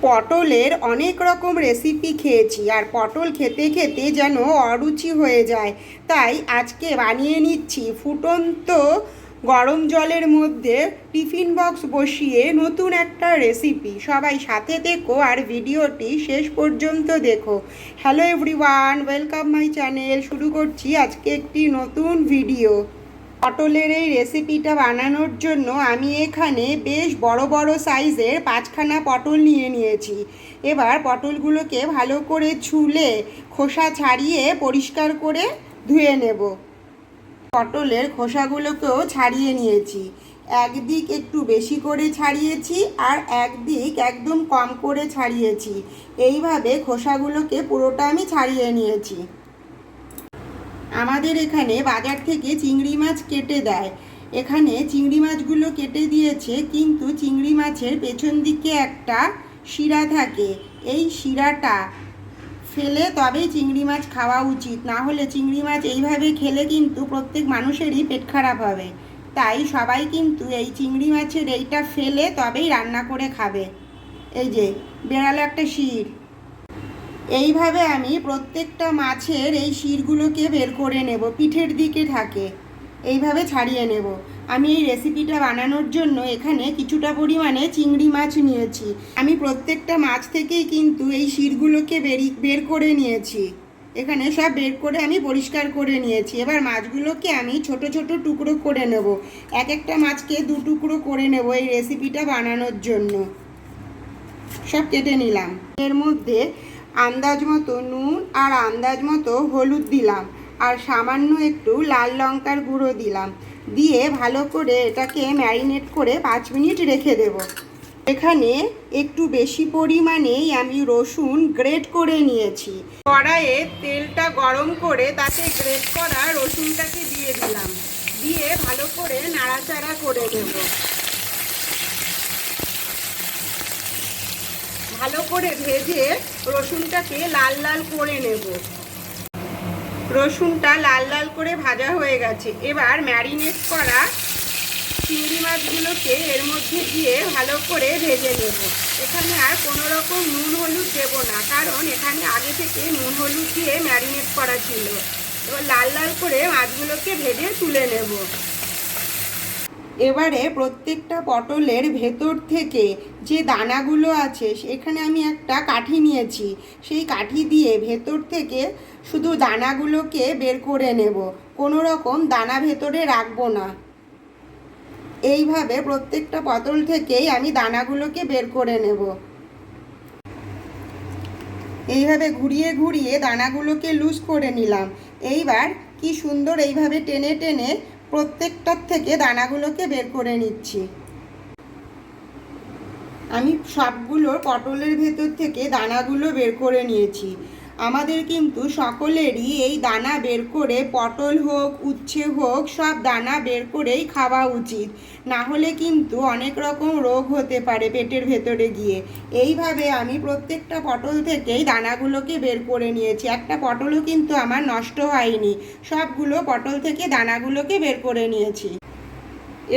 পটলের অনেক রকম রেসিপি খেয়েছি আর পটল খেতে খেতে যেন অরুচি হয়ে যায়। তাই আজকে বানিয়ে নিচ্ছি ফুটন্ত গরম জলের মধ্যে টিফিন বক্স বসিয়ে নতুন একটা রেসিপি সবাই সাথে দেখো আর ভিডিওটি শেষ পর্যন্ত দেখো। Hello everyone welcome my channel শুরু করছি আজকে একটি নতুন ভিডিও পটলের এই রেসিপিটা বানানোর জন্য আমি এখানে বেশ বড় বড় সাইজের পাঁচখানা পটল নিয়ে নিয়েছি। এবার পটলগুলোকে ভালো করে ছুলে খোসা ছাড়িয়ে পরিষ্কার করে ধুয়ে নেব। পটলের খোসাগুলোকেও ছাড়িয়ে নিয়েছি। একদিক একটু বেশি করে ছাড়িয়েছি আর একদিক একদম কম করে ছাড়িয়েছি। এইভাবে খোসাগুলোকে পুরোটা আমি ছাড়িয়ে নিয়েছি। আমাদের এখানে বাজার থেকে চিংড়ি মাছ কেটে দেয়। এখানে চিংড়ি মাছগুলো কেটে দিয়েছে, কিন্তু চিংড়ি মাছের পেছন দিকে একটা শিরা থাকে। এই শিরাটা ফেলে তবেই চিংড়ি মাছ খাওয়া উচিত। না হলে চিংড়ি মাছ এইভাবে খেলে কিন্তু প্রত্যেক মানুষেরই পেট খারাপ হবে। তাই সবাই কিন্তু এই চিংড়ি মাছের এইটা ফেলে তবেই রান্না করে খাবে। এই যে, বেড়ালো একটা শির। এইভাবে আমি প্রত্যেকটা মাছের এই শিরগুলোকে বের করে নেব, পিঠের দিকে থাকে। এইভাবে ছাড়িয়ে নেব। আমি এই রেসিপিটা বানানোর জন্য এখানে কিছুটা পরিমাণে চিংড়ি মাছ নিয়েছি। আমি প্রত্যেকটা মাছ থেকেই কিন্তু এই শিরগুলোকে বেরি, বের করে নিয়েছি। এখানে সব বের করে আমি পরিষ্কার করে নিয়েছি। এবার মাছগুলোকে আমি ছোট ছোট টুকরো করে নেব। এক একটা মাছকে দু টুকরো করে নেব এই রেসিপিটা বানানোর জন্য। সব কেটে নিলাম। এর মধ্যে আন্দাজ মতো নুন আর আন্দাজ মতো হলুদ দিলাম আর সামান্য একটু লাল লঙ্কার গুঁড়ো দিলাম। দিয়ে ভালো করে এটাকে ম্যারিনেট করে পাঁচ মিনিট রেখে দেব। এখানে একটু বেশি পরিমাণেই আমি রসুন গ্রেট করে নিয়েছি। কড়াইয়ে তেলটা গরম করে তাতে গ্রেট করা রসুনটাকে দিয়ে দিলাম। দিয়ে ভালো করে নাড়াচাড়া করে দেবো ভালো করে ভেজে রসুনটাকে লাল লাল করে নেব। রসুনটা লাল লাল করে ভাজা হয়ে গেছে। এবার ম্যারিনেট করা চিংড়ি মাছগুলোকে এর মধ্যে দিয়ে ভালো করে ভেজে নেব। এখানে আর কোনো রকম নুন হলুদ দেব না, কারণ এখানে আগে থেকে নুন হলুদ দিয়ে ম্যারিনেট করা ছিল। এবার লাল লাল করে মাছগুলোকে ভেজে তুলে নেব। এবারে প্রত্যেকটা পটলের ভেতর থেকে যে দানাগুলো আছে, সেখানে আমি একটা কাঠি নিয়েছি। সেই কাঠি দিয়ে ভেতর থেকে শুধু দানাগুলোকে বের করে নেব। কোনো রকম দানা ভেতরে রাখব না। এইভাবে প্রত্যেকটা পটল থেকেই আমি দানাগুলোকে বের করে নেব। এইভাবে ঘুরিয়ে ঘুরিয়ে দানাগুলোকে লুজ করে নিলাম। এইবার কি সুন্দর এইভাবে টেনে টেনে প্রত্যেকটার থেকে দানাগুলোকে বের করে নিচ্ছি। আমি সবগুলো পটলের ভেতর থেকে দানাগুলো বের করে নিয়েছি। আমাদের কিন্তু সকলেরই এই দানা বের করে পটল হোক, উচ্ছে হোক, সব দানা বের করেই খাওয়া উচিত। না হলে কিন্তু অনেক রকম রোগ হতে পারে পেটের ভেতরে গিয়ে। এইভাবে আমি প্রত্যেকটা পটল থেকেই দানাগুলোকে বের করে নিয়েছি। একটা পটলও কিন্তু আমার নষ্ট হয়নি। সবগুলো পটল থেকে দানাগুলোকে বের করে নিয়েছি।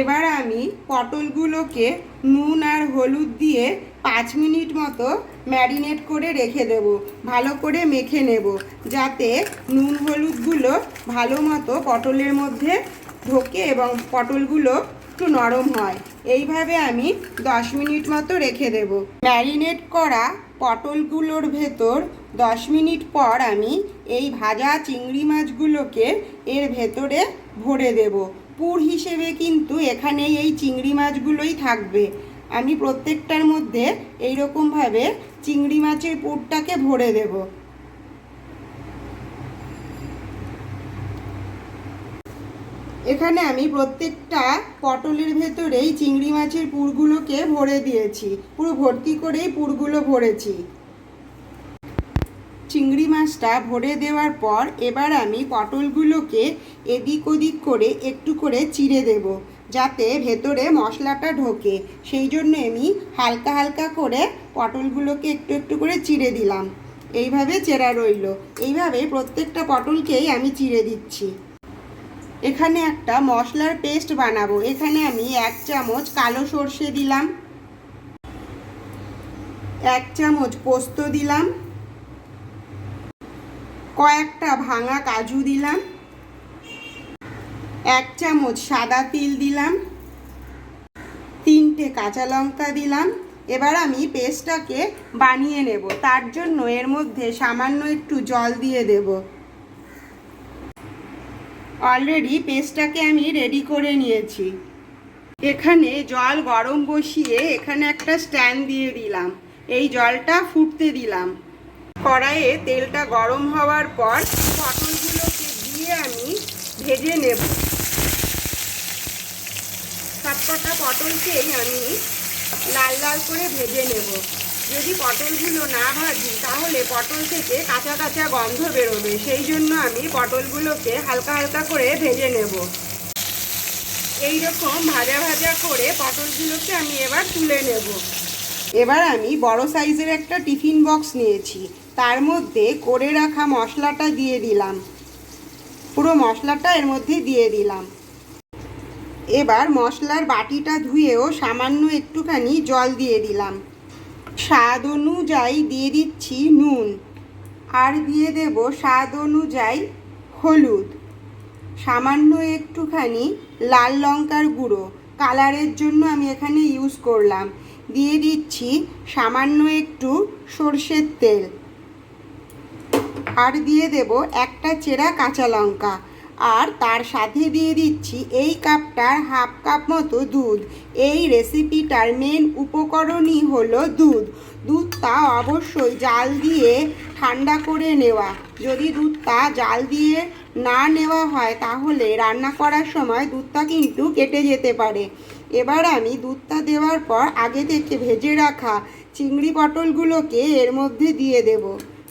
এবার আমি পটলগুলোকে নুন আর হলুদ দিয়ে পাঁচ মিনিট মতো ম্যারিনেট করে রেখে দেব। ভালো করে মেখে নেব যাতে নুন হলুদগুলো ভালো মতো পটলের মধ্যে ঢোকে এবং পটলগুলো একটু নরম হয়। এইভাবে আমি দশ মিনিট মতো রেখে দেব। ম্যারিনেট করা পটলগুলোর ভেতর দশ মিনিট পর আমি এই ভাজা চিংড়ি মাছগুলোকে এর ভেতরে ভরে দেব। পুর হিসেবে কিন্তু এখানে এই চিংড়ি মাছগুলোই থাকবে। আমি প্রত্যেকটার মধ্যে এই রকমভাবে চিংড়ি মাছের পুরটাকে ভরে দেব। এখানে আমি প্রত্যেকটা পটলের ভেতরেই চিংড়ি মাছের পুরগুলোকে ভরে দিয়েছি। পুরো ভর্তি করেই পুরগুলো ভরেছি। চিংড়ি মাছটা ভরে দেওয়ার পর এবার আমি পটলগুলোকে এদিক ওদিক করে একটু করে চিড়ে দেব, যাতে ভেতরে মশলাটা ঢোকে। সেই জন্য আমি হালকা হালকা করে পটলগুলোকে একটু একটু করে চিড়ে দিলাম। এইভাবে চেরা রইল। এইভাবে প্রত্যেকটা পটলকেই আমি চিড়ে দিচ্ছি। এখানে একটা মশলার পেস্ট বানাবো। এখানে আমি এক চামচ কালো সর্ষে দিলাম। এক চামচ পোস্ত দিলাম। কয়েকটা ভাঙা কাজু দিলাম। এক চামচ সাদা তিল দিলাম। তিনটে কাঁচা লঙ্কা দিলাম। এবার আমি পেস্টটাকে বানিয়ে নেব। তার জন্য এর মধ্যে সামান্য একটু জল দিয়ে দেব। অলরেডি পেস্টটাকে আমি রেডি করে নিয়েছি। এখানে জল গরম বসিয়ে এখানে একটা স্ট্যান্ড দিয়ে দিলাম। এই জলটা ফুটতে দিলাম। কড়াইয়ে তেলটা গরম হওয়ার পর পটলগুলোকে দিয়ে আমি ভেজে নেব। সবকটা পটলকেই আমি লাল লাল করে ভেজে নেব। যদি পটলগুলো না ভাজি, তাহলে পটল থেকে কাঁচা কাঁচা গন্ধ বেরোবে। সেই জন্য আমি পটলগুলোকে হালকা হালকা করে ভেজে নেব। এই রকম ভাজা ভাজা করে পটলগুলোকে আমি এবার তুলে নেব। এবার আমি বড় সাইজের একটা টিফিন বক্স নিয়েছি। তার মধ্যে করে রাখা মশলাটা দিয়ে দিলাম। পুরো মশলাটা এর মধ্যে দিয়ে দিলাম। এবার মশলার বাটিটা ধুয়েও সামান্য একটুখানি জল দিয়ে দিলাম। স্বাদ অনুযায়ী দিয়ে দিচ্ছি নুন আর দিয়ে দেব স্বাদ অনুযায়ী হলুদ। সামান্য একটুখানি লাল লঙ্কার গুঁড়ো। কালারের জন্য আমি এখানে ইউজ করলাম। দিয়ে দিচ্ছি সামান্য একটু সর্ষের তেল। আর দিয়ে দেব একটা চেরা কাঁচা লঙ্কা। আর তার সাথে দিয়ে দিচ্ছি এই কাপটার হাফ কাপ মতো দুধ। এই রেসিপিটার মেন উপকরণই হলো দুধ। দুধটা অবশ্যই জাল দিয়ে ঠান্ডা করে নেওয়া। যদি দুধটা জাল দিয়ে না নেওয়া হয়, তাহলে রান্না করার সময় দুধটা কিন্তু কেটে যেতে পারে। এবার আমি দুধটা দেওয়ার পর আগে থেকে ভেজে রাখা চিংড়ি পটলগুলোকে এর মধ্যে দিয়ে দেব।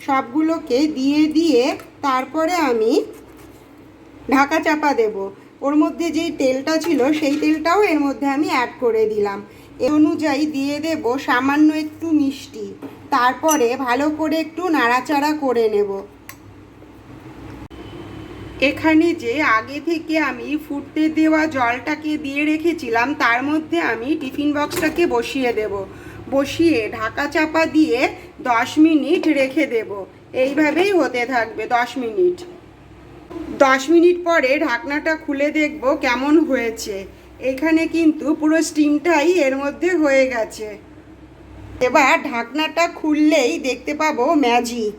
সবগুলোকে দিয়ে দিয়ে তারপরে আমি ঢাকা চাপা দেব। ওর মধ্যে যেই তেলটা ছিল, সেই তেলটাও এর মধ্যে আমি অ্যাড করে দিলাম। এ অনুযায়ী দিয়ে দেব সামান্য একটু মিষ্টি। তারপরে ভালো করে একটু নাড়াচাড়া করে নেব। এখানে যে আগে থেকে আমি ফুটতে দেওয়া জলটাকে দিয়ে রেখেছিলাম, তার মধ্যে আমি টিফিন বক্সটাকে বসিয়ে দেব। বসিয়ে ঢাকা চাপা দিয়ে দশ মিনিট রেখে দেব। এইভাবেই হতে থাকবে দশ মিনিট। দশ মিনিট পরে ঢাকনাটা খুলে দেখব কেমন হয়েছে। এখানে কিন্তু পুরো স্টিমটাই এর মধ্যে হয়ে গেছে। এবার ঢাকনাটা খুললেই দেখতে পাবো ম্যাজিক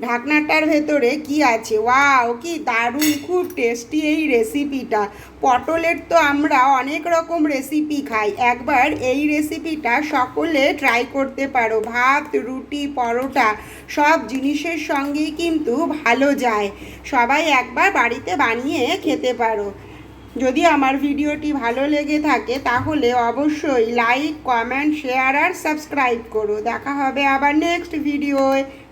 ঢাকনাটার ভেতরে কি আছে? ওয়াও, কি দারুণ, খুব টেস্টি এই রেসিপিটা পটলের তো আমরা অনেক রকম রেসিপি খাই। একবার এই রেসিপিটা সকলে ট্রাই করতে পারো। ভাত, রুটি, পরোটা, সব জিনিসের সঙ্গেই কিন্তু ভালো যায়। সবাই একবার বাড়িতে বানিয়ে খেতে পারো। যদি আমার ভিডিওটি ভালো লেগে থাকে, তাহলে অবশ্যই লাইক কমেন্ট শেয়ার আর সাবস্ক্রাইব করো। দেখা হবে আবার নেক্সট ভিডিওয়